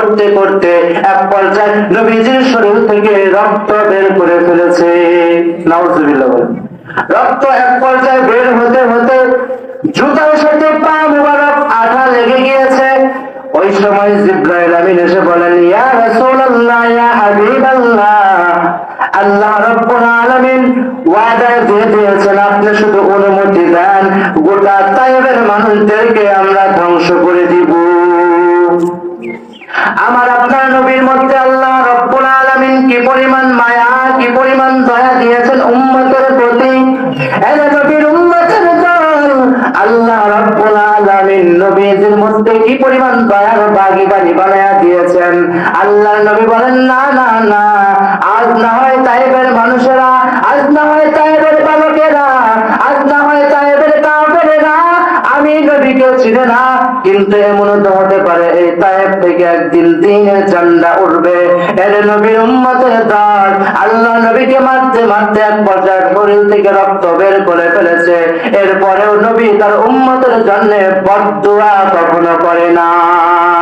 করতে করতে এক পর্যায়ে নবীজির শরীর থেকে রক্ত বের করে ফেলেছে। রক্ত এক পর্যায়ে বের হতে হতে জুতার সাথে পা মুবারক আঠা লেগে গিয়েছে। ওই সময় জিব্রাইল আমিন এসে বলেন, ইয়া রাসূলুল্লাহ, ইয়া হাবিবাল্লাহ, আল্লাহ রাব্বুল আলামিন ওয়াদা দিয়ে দিয়েছেন, আপনি শুধু অনুমতি দেন। গোটা তাইবের মানুষদেরকে আমরা ধ্বংস করে দিব। আমার আপনার নবীর মধ্যে আল্লাহ রব্বুল আলামিন কি পরিমাণ মায়া, কি পরিমাণ দয়া দিয়েছেন উম্মতের প্রতি? নবীর উম্মতের আল্লাহ রব্বুল আলামিন নবীদের মধ্যে কি পরিমাণ দয়ার ভাগিদারি বানায়া দিয়েছেন? আল্লাহ নবী বলেন, না না না, আজ না হয় তাইবের মানুষেরা, আজ না হয় তাইবের বালকেরা আজ না হয় তাইবের কাফেরেরা, আমি নবীকে চিনে না কিন্তু এমন তো হতে পারে, এই তায়েব থেকে একদিন দিনের চান্ডা উঠবে। এর নবীর উম্মতের দাগ, আল্লাহ নবীকে মারতে মারতে এক পর্যায়ে শরীর থেকে রক্ত বের করে ফেলেছে। এরপরেও নবী তার উম্মতের জন্য বদুয়া কখনো করে নাই